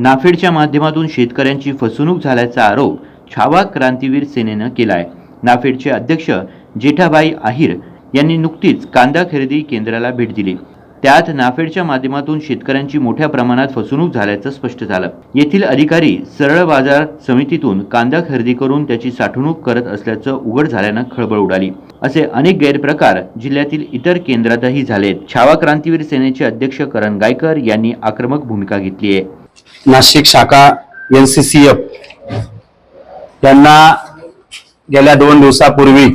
नाफेडच्या माध्यमातून शेतकऱ्यांची फसवणूक झाल्याचा आरोप छावा क्रांतीवीर सेनेनं केला आहे नाफेडचे अध्यक्ष जेठाबाई आहिर यांनी नुकतीच कांदा खरेदी केंद्राला भेट दिली. त्यात नाफेडच्या माध्यमातून शेतकऱ्यांची मोठ्या प्रमाणात फसवणूक झाल्याचं स्पष्ट झालं. येथील अधिकारी सरळ बाजार समितीतून कांदा खरेदी करून त्याची साठवणूक करत असल्याचं उघड झाल्यानं खळबळ उडाली. असे अनेक गैरप्रकार जिल्ह्यातील इतर केंद्रातही झालेत. छावा क्रांतीवीर सेनेचे अध्यक्ष करण गायकर यांनी आक्रमक भूमिका घेतली आहे. नाशिक शाखा एन सी सी एफ. यांना गेल्या दोन दिवसापूर्वी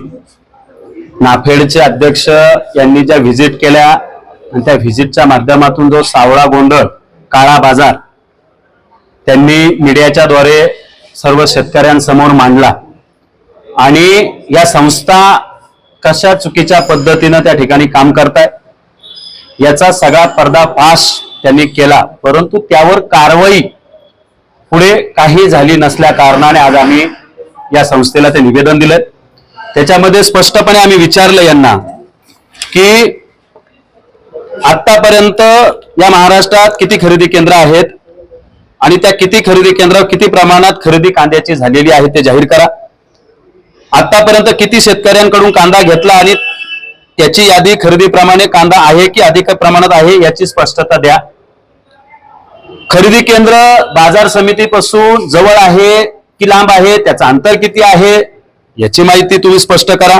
नाफेडचे अध्यक्ष यांनी ज्या व्हिजिट केल्या आणि त्या व्हिजिटच्या माध्यमातून जो सावळा गोंधळ काळा बाजार त्यांनी मीडियाच्या द्वारे सर्व शेतकऱ्यांसमोर मांडला. आणि या संस्था कशा चुकीच्या पद्धतीनं त्या ठिकाणी काम करतायत याचा सगळा पर्दाफाश त्यांनी केला. परंतु त्यावर कारवाई पुढे काही झाली नसल्या कारणाने आज आम्ही या संस्थेला ते निवेदन दिलं त्याच्यामध्ये स्पष्टपणे आम्ही विचारलं यांना की आतापर्यंत या महाराष्ट्रात किती खरेदी केंद्र आहेत आणि त्या किती खरेदी केंद्रावर किती प्रमाणात खरेदी कांद्याची झालेली आहे ते जाहीर करा. आतापर्यंत किती शेतकऱ्यांकडून कांदा घेतला आणि त्याची यादी खरेदीप्रमाणे कांदा आहे की अधिक प्रमाणात आहे याची स्पष्टता द्या. खरेदी केंद्र बाजार समितीपासून जवळ आहे की लांब आहे? त्याचं अंतर किती आहे? याची माहिती तुम्ही स्पष्ट करा.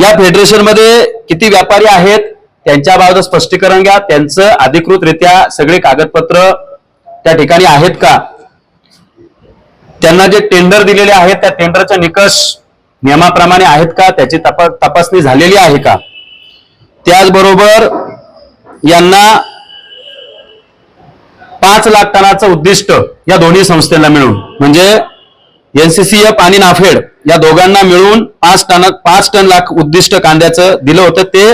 या फेडरेशनमध्ये किती व्यापारी आहेत? त्यांच्याबाबत स्पष्टीकरण घ्या. त्यांचं अधिकृतरित्या सगळे कागदपत्र त्या ठिकाणी आहेत का? त्यांना जे टेंडर दिलेले आहेत त्या टेंडरचे निकष नियमाप्रमाणे आहेत का? त्याची तपा तपासणी झालेली आहे का? त्याचबरोबर यांना पाच लाख टनाचं उद्दिष्ट या दोन्ही संस्थेला मिळून. म्हणजे एनसीसीएफ आणि नाफेड या दोघांना मिळून पाच टन पाच टन लाख उद्दिष्ट कांद्याचं दिलं होतं. ते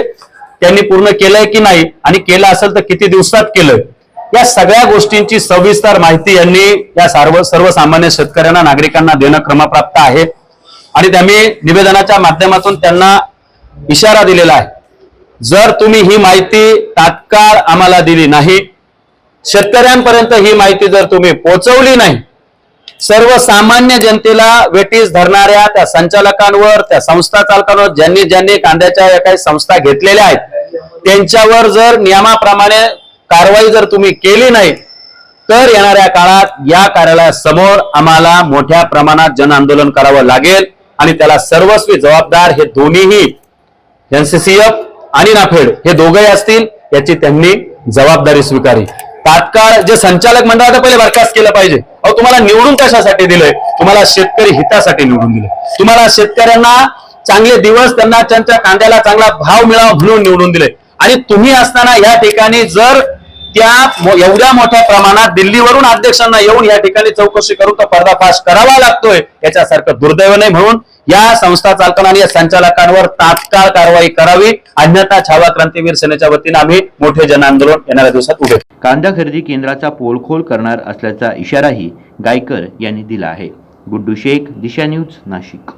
त्यांनी पूर्ण केलंय की नाही? आणि केलं असेल तर किती दिवसात केलं या सगळ्या गोष्टींची सविस्तर माहिती यांनी या सर्व सर्वसामान्य शेतकऱ्यांना नागरिकांना देणं क्रमप्राप्त आहे. आणि त्यांनी निवेदनाच्या माध्यमातून त्यांना इशारा दिलेला आहे. जर तुम्ही ही माहिती तात्काळ आम्हाला दिली नाही शेतकऱ्यांपर्यंत ही माहिती जर तुम्ही पोहोचवली नाही सर्वसामान्य जनतेला वेटीस धरणाऱ्या त्या संचालकांवर त्या संस्था चालकांवर ज्यांनी ज्यांनी कांद्याच्या या काही संस्था घेतलेल्या आहेत त्यांच्यावर जर नियमाप्रमाणे कारवाई जर तुम्ही केली नाही तर येणाऱ्या काळात या कार्यालयासमोर आम्हाला मोठ्या प्रमाणात जन आंदोलन करावं लागेल आणि त्याला सर्वस्वी जबाबदार हे दोन्हीही एनसीसीएफ आणि नाफेड हे दोघंही असतील याची त्यांनी जबाबदारी स्वीकारली तात्काळ जे संचालक मंडळाचं पहिले बरखास्त केलं पाहिजे. अहो तुम्हाला निवडून कशासाठी दिलंय? तुम्हाला शेतकरी हितासाठी निवडून दिले तुम्हाला शेतकऱ्यांना चांगले दिवस त्यांना त्यांच्या कांद्याला चांगला भाव मिळावा म्हणून निवडून दिले आणि तुम्ही असताना या ठिकाणी जर त्या एवढ्या मोठ्या प्रमाणात दिल्लीवरून अध्यक्षांना येऊन या ठिकाणी चौकशी करून तो पर्दाफाश करावा लागतोय याच्यासारखं दुर्दैव नाही म्हणून या संस्था चालकांना आणि या संचालकांवर तात्काळ कारवाई करावी. अन्यथा छावा क्रांतीवीर सेनेच्या वतीने आम्ही मोठे जन आंदोलन येणाऱ्या दिवसात उभे कांदा खरेदी केंद्राचा पोलखोल करणार असल्याचा इशाराही गायकर यांनी दिला आहे. गुड्डू शेख दिशा न्यूज नाशिक.